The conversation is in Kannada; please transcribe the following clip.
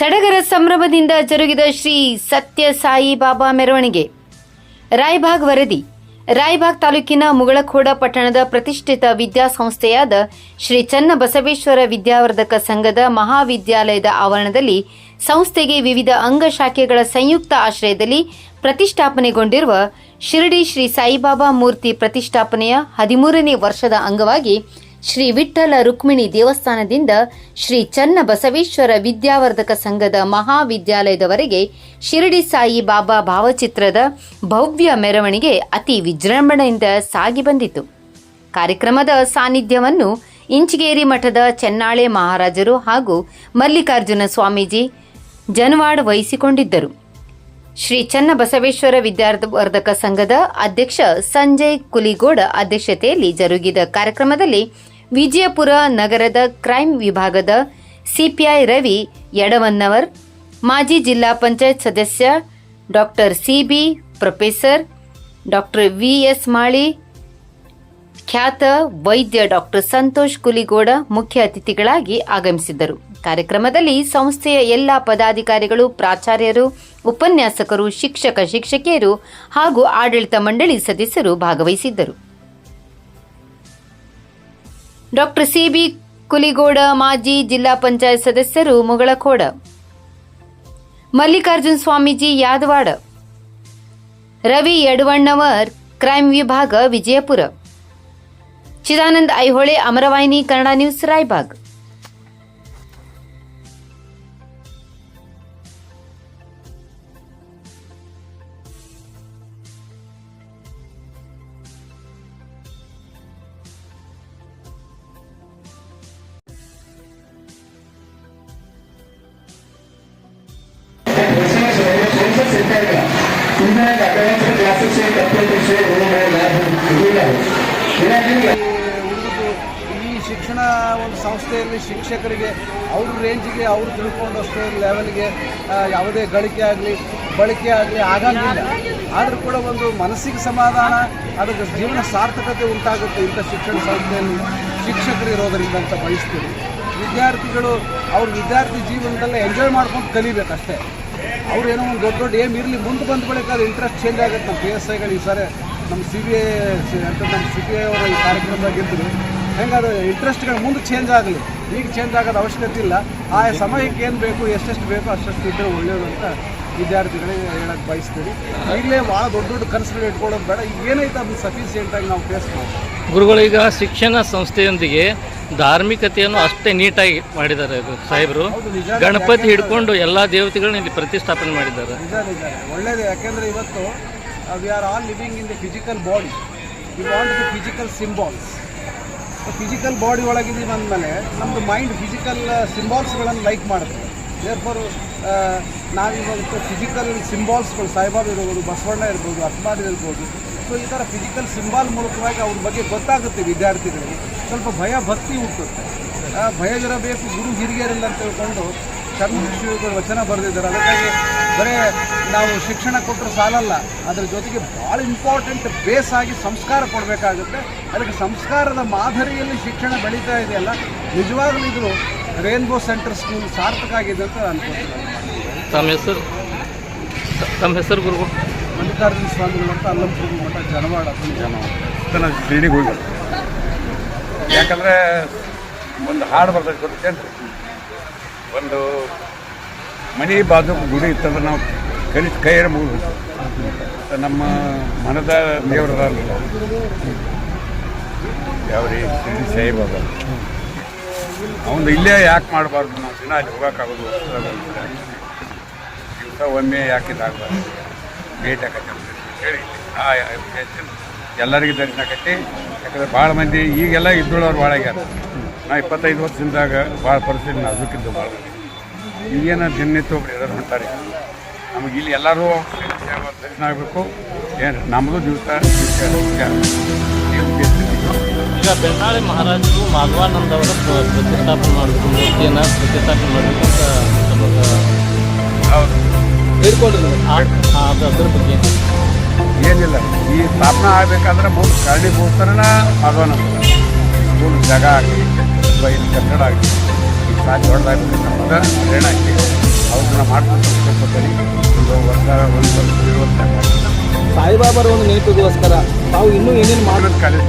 ಸಡಗರ ಸಂಭ್ರಮದಿಂದ ಜರುಗಿದ ಶ್ರೀ ಸತ್ಯ ಸಾಯಿ ಬಾಬಾ ಮೆರವಣಿಗೆ. ರಾಯಬಾಗ್ ವರದಿ. ರಾಯಬಾಗ್ ತಾಲೂಕಿನ ಮುಗಳಖೋಡ ಪಟ್ಟಣದ ಪ್ರತಿಷ್ಠಿತ ವಿದ್ಯಾಸಂಸ್ಥೆಯಾದ ಶ್ರೀ ಚನ್ನಬಸವೇಶ್ವರ ವಿದ್ಯಾವರ್ಧಕ ಸಂಘದ ಮಹಾವಿದ್ಯಾಲಯದ ಆವರಣದಲ್ಲಿ ಸಂಸ್ಥೆಗೆ ವಿವಿಧ ಅಂಗಶಾಖೆಗಳ ಸಂಯುಕ್ತ ಆಶ್ರಯದಲ್ಲಿ ಪ್ರತಿಷ್ಠಾಪನೆಗೊಂಡಿರುವ ಶಿರಡಿ ಶ್ರೀ ಸಾಯಿಬಾಬಾ ಮೂರ್ತಿ ಪ್ರತಿಷ್ಠಾಪನೆಯ ಹದಿಮೂರನೇ ವರ್ಷದ ಅಂಗವಾಗಿ ಶ್ರೀ ವಿಠ್ಠಲ ರುಕ್ಮಿಣಿ ದೇವಸ್ಥಾನದಿಂದ ಶ್ರೀ ಚನ್ನ ಬಸವೇಶ್ವರ ವಿದ್ಯಾವರ್ಧಕ ಸಂಘದ ಮಹಾವಿದ್ಯಾಲಯದವರೆಗೆ ಶಿರಡಿ ಸಾಯಿ ಬಾಬಾ ಭಾವಚಿತ್ರದ ಭವ್ಯ ಮೆರವಣಿಗೆ ಅತಿ ವಿಜೃಂಭಣೆಯಿಂದ ಸಾಗಿ ಬಂದಿತು. ಕಾರ್ಯಕ್ರಮದ ಸಾನ್ನಿಧ್ಯವನ್ನು ಇಂಚಿಗೇರಿ ಮಠದ ಚೆನ್ನಾಳೆ ಮಹಾರಾಜರು ಹಾಗೂ ಮಲ್ಲಿಕಾರ್ಜುನ ಸ್ವಾಮೀಜಿ ಜನವಾಡ್ ವಹಿಸಿಕೊಂಡಿದ್ದರು. ಶ್ರೀ ಚನ್ನಬಸವೇಶ್ವರ ವಿದ್ಯಾವರ್ಧಕ ಸಂಘದ ಅಧ್ಯಕ್ಷ ಸಂಜಯ್ ಕುಲಿಗೋಡ ಅಧ್ಯಕ್ಷತೆಯಲ್ಲಿ ಜರುಗಿದ ಕಾರ್ಯಕ್ರಮದಲ್ಲಿ ವಿಜಯಪುರ ನಗರದ ಕ್ರೈಂ ವಿಭಾಗದ ಸಿಪಿಐ ರವಿ ಯಡವನ್ನವರ್, ಮಾಜಿ ಜಿಲ್ಲಾ ಪಂಚಾಯತ್ ಸದಸ್ಯ doctor C B professor doctor V S Mali, ಖ್ಯಾತ ವೈದ್ಯ ಡಾಕ್ಟರ್ ಸಂತೋಷ್ ಕುಲಿಗೋಡ ಮುಖ್ಯ ಅತಿಥಿಗಳಾಗಿ ಆಗಮಿಸಿದ್ದರು. ಕಾರ್ಯಕ್ರಮದಲ್ಲಿ ಸಂಸ್ಥೆಯ ಎಲ್ಲ ಪದಾಧಿಕಾರಿಗಳು, ಪ್ರಾಚಾರ್ಯರು, ಉಪನ್ಯಾಸಕರು, ಶಿಕ್ಷಕ, ಶಿಕ್ಷಕಿಯರು ಹಾಗೂ ಆಡಳಿತ ಮಂಡಳಿ ಸದಸ್ಯರು ಭಾಗವಹಿಸಿದ್ದರು. ಡಾಕ್ಟರ್ ಸಿಬಿ ಕುಲಿಗೋಡ, ಮಾಜಿ ಜಿಲ್ಲಾ ಪಂಚಾಯತ್ ಸದಸ್ಯರು ಮುಗಳಖೋಡ, ಮಲ್ಲಿಕಾರ್ಜುನ್ ಸ್ವಾಮೀಜಿ ಯಾದವಾಡ, ರವಿ ಯಡವಣ್ಣವರ್ ಕ್ರೈಮ್ ವಿಭಾಗ ವಿಜಯಪುರ, ಚಿದಾನಂದ ಐಹೊಳೆ, ಅಮರವಾಹಿನಿ, ಕನ್ನಡ ನ್ಯೂಸ್, ರಾಯಬಾಗ್. ಹುಡುಗರು ಈ ಶಿಕ್ಷಣ ಒಂದು ಸಂಸ್ಥೆಯಲ್ಲಿ ಶಿಕ್ಷಕರಿಗೆ, ಅವ್ರ ರೇಂಜಿಗೆ ಅವ್ರು ತಿಳ್ಕೊಂಡಷ್ಟು ಲೆವೆಲ್ಗೆ ಯಾವುದೇ ಗಳಿಕೆ ಆಗಲಿ, ಬಳಕೆ ಆಗಲಿ ಆಗಂಗಿಲ್ಲ. ಆದರೂ ಕೂಡ ಒಂದು ಮನಸ್ಸಿಗೆ ಸಮಾಧಾನ, ಅದಕ್ಕೆ ಜೀವನ ಸಾರ್ಥಕತೆ ಉಂಟಾಗುತ್ತೆ ಇಂಥ ಶಿಕ್ಷಣ ಸಂಸ್ಥೆಯಲ್ಲಿ ಶಿಕ್ಷಕರು ಇರೋದರಿಂದ ಅಂತ ಬಯಸ್ತೀವಿ ವಿದ್ಯಾರ್ಥಿಗಳು, ಅವ್ರ ವಿದ್ಯಾರ್ಥಿ ಜೀವನದಲ್ಲೇ ಎಂಜಾಯ್ ಮಾಡ್ಕೊಂಡು ಕಲಿಬೇಕಷ್ಟೇ. ಅವ್ರು ಏನೋ ಒಂದು ದೊಡ್ಡ ದೊಡ್ಡ ಏಮ್ ಇರಲಿ, ಮುಂದೆ ಬಂದ ಬಳಿಕ ಅದು ಇಂಟ್ರೆಸ್ಟ್ ಚೇಂಜ್ ಆಗುತ್ತೆ ನಮ್ಮ ಪಿ ಎಸ್ ಐಗಳು ಈ ಸಾರಿ ನಮ್ಮ ಸಿ ಬಿ ಐ ಅಂತ ನಮ್ಮ ಸಿ ಬಿ ಐ ಅವರ ಈ ಕಾರ್ಯಕ್ರಮದಾಗಿದ್ದರು ಹೆಂಗೆ ಅದು ಇಂಟ್ರೆಸ್ಟ್ಗಳು ಮುಂದೆ ಚೇಂಜ್ ಆಗಲಿ, ಈಗ ಚೇಂಜ್ ಆಗೋದು ಅವಶ್ಯಕತೆ ಇಲ್ಲ. ಆ ಸಮಯಕ್ಕೆ ಏನು ಬೇಕು, ಎಷ್ಟೆಷ್ಟು ಬೇಕೋ ಅಷ್ಟೆಷ್ಟು ಇದ್ದರೆ ಒಳ್ಳೆಯದು ಅಂತ ವಿದ್ಯಾರ್ಥಿಗಳಿಗೆ ಹೇಳಕ್ಕೆ ಬಯಸ್ತೀವಿ. ಈಗಲೇ ಭಾಳ ದೊಡ್ಡ ದೊಡ್ಡ ಕನಸುಗಳು ಇಟ್ಕೊಳ್ಳೋದು ಬೇಡ. ಈಗ ಏನೈತೆ ಅದು ಸಫಿಸಿಯೆಂಟಾಗಿ ನಾವು ಫೇಸ್ ಮಾಡ್ತೀವಿ? ಗುರುಗಳೀಗ ಶಿಕ್ಷಣ ಸಂಸ್ಥೆಯೊಂದಿಗೆ ಧಾರ್ಮಿಕತೆಯನ್ನು ಅಷ್ಟೇ ನೀಟಾಗಿ ಮಾಡಿದ್ದಾರೆ ಇದು ಸಾಹೇಬರು. ಗಣಪತಿ ಹಿಡ್ಕೊಂಡು ಎಲ್ಲ ದೇವತೆಗಳನ್ನ ಇಲ್ಲಿ ಪ್ರತಿಷ್ಠಾಪನೆ ಮಾಡಿದ್ದಾರೆ. ಒಳ್ಳೇದು. ಯಾಕೆಂದರೆ ಇವತ್ತು we are all living in the physical body we want the physical symbols physical body ಒಳಗಿದ್ದೀವಿ ಅಂದಮೇಲೆ ನಮ್ಮದು ಮೈಂಡ್ ಫಿಸಿಕಲ್ ಸಿಂಬಾಲ್ಸ್ಗಳನ್ನು ಲೈಕ್ ಮಾಡುತ್ತೆ. ದೇರ್ಫೋರ್ ನಾವಿವತ್ತು ಫಿಸಿಕಲ್ ಸಿಂಬಾಲ್ಸ್ಗಳು ಸಾಯಿಬಾಬಾ ಇರ್ಬೋದು, ಬಸವಣ್ಣ ಇರ್ಬೋದು ಅಸ್ಮಾಡ್ ಇರ್ಬೋದು ಸೊ ಈ ಥರ ಫಿಸಿಕಲ್ ಸಿಂಬಾಲ್ ಮೂಲಕವಾಗಿ ಅವ್ರ ಬಗ್ಗೆ ಗೊತ್ತಾಗುತ್ತೆ ವಿದ್ಯಾರ್ಥಿಗಳಿಗೆ. ಸ್ವಲ್ಪ ಭಯ ಭಕ್ತಿ ಹುಟ್ಟುತ್ತೆ ಆ, ಇರಬೇಕು ಗುರು ಹಿರಿಯರಿಲ್ಲ ಅಂತ ತಿಳ್ಕೊಂಡು ಚರ್ಮ ಶ್ರೀಗಳು ವಚನ ಬರೆದಿದ್ದಾರೆ. ಅದಕ್ಕಾಗಿ ಬರೀ ನಾವು ಶಿಕ್ಷಣ ಕೊಟ್ಟರು ಸಾಲಲ್ಲ ಅದರ ಜೊತೆಗೆ ಭಾಳ ಇಂಪಾರ್ಟೆಂಟ್ ಬೇಸ್ ಆಗಿ ಸಂಸ್ಕಾರ ಕೊಡಬೇಕಾಗುತ್ತೆ. ಅದಕ್ಕೆ ಸಂಸ್ಕಾರದ ಮಾದರಿಯಲ್ಲಿ ಶಿಕ್ಷಣ ಬೆಳೀತಾ ಇದೆಯಲ್ಲ ನಿಜವಾಗ್ಲೂ ಇದು ರೇನ್ಬೋ ಸೆಂಟರ್ ಸ್ಕೂಲ್ ಸಾರ್ಥಕ ಆಗಿದೆ ಅಂತ ತಮ್ಮ ಹೆಸರು? ತಮ್ಮ ಹೆಸರು ಗುರುಗಳು ಮಲ್ಲಿಕಾರ್ಜುನ ಸ್ವಾಮಿಗಳು ಅಂತ ಅಲ್ಲಂಪುರ ಮಠ ಜನವಾಡ ಜನವಾಡ ಹೋಗಿ. ಯಾಕಂದ್ರೆ ಒಂದು ಹಾಡು ಬರ್ತೈತೆ ಕೊಡ್ತೇನೆ ಒಂದು ಮನೆ ಬಾಜು ಗುಡಿ ಇತ್ತಂದ್ರೆ ನಾವು ಕಲಿ ಕೈಯರ ಮುಗಿದು ನಮ್ಮ ಮನದ ದೇವರ ಯಾವ್ರಿ ಶಿರ್ಡಿ ಸಾಯಿಬಾಬ ಅವನು ಇಲ್ಲೇ ಯಾಕೆ ಮಾಡಬಾರ್ದು? ನಾವು ದಿನ ಅಲ್ಲಿ ಹೋಗೋಕ್ಕಾಗೋದು ಒಮ್ಮೆ ಯಾಕೆ ಇದಾಗಬಾರ್ದು? ಭೇಟಿ ಹಾಕಿ ಹೇಳಿ. ಆ ಎಲ್ಲರಿಗೂ ದರ್ಶನ ಕಟ್ಟಿ ಯಾಕಂದ್ರೆ ಭಾಳ ಮಂದಿ ಈಗೆಲ್ಲ ಇದ್ದೋಳವ್ರು ಭಾಳ ಆಗ್ಯಾರ. ನಾ ಇಪ್ಪತ್ತೈದು ವರ್ಷದಿಂದಾಗ ಭಾಳ ಪರಿಸ್ಥಿತಿ ಅದಕ್ಕಿದ್ದು ಭಾಳ. ಈಗೇನು ದಿನನಿತ್ಯ ಒಬ್ರು ಎಲ್ಲರೂ ಹೊಂಟಾರೆ. ನಮಗೆ ಇಲ್ಲಿ ಎಲ್ಲರೂ ದರ್ಶನ ಆಗಬೇಕು. ಏನು ನಮ್ಮದು ದಿವಸ ಈಗ ಬೆನ್ನಾಳಿ ಮಹಾರಾಜರು ಮಾಧವಾನಂದ ಅವರ ಪ್ರ- ಪ್ರತಿಷ್ಠಾಪನೆ ಮಾಡಬೇಕು ಮೂರ್ತಿಯನ್ನು ಪ್ರತಿಷ್ಠಾಪನೆ ಮಾಡಬೇಕು ಅಂತ ಹೌದು. ಅದು ಅದ್ರ ಬಗ್ಗೆ ಏನಿಲ್ಲ. ಈ ಸ್ಥಾಪನ ಆಗಬೇಕಾದ್ರೆ ಮೂರು ಕರಡಿ ಭೂತರನ ಆಗೋಣ. ಸ್ಕೂಲ್ ಜಾಗ ಆಗಲಿ ಬೈಲ್ ಕಟ್ಟಡ ಆಗಲಿ. ಈ ಸಾಧ್ಯ ಹೊಡೆದಾಗಬೇಕು ನಮ್ಗೆ ಹರಣ ಹಾಕಿ ಅವ್ರನ್ನ ಮಾಡ್ಕೊಂಡು ಒಂದು ವರ್ಷ ಒಂದು ವರ್ಷ ಸಾಯಿಬಾಬಾರ ಒಂದು ನೆನಪಿಗೋಸ್ಕರ ತಾವು ಇನ್ನೂ ಏನೇನು ಮಾಡಿ ಮಾಡೋದು ಕಾಲೇಜ್.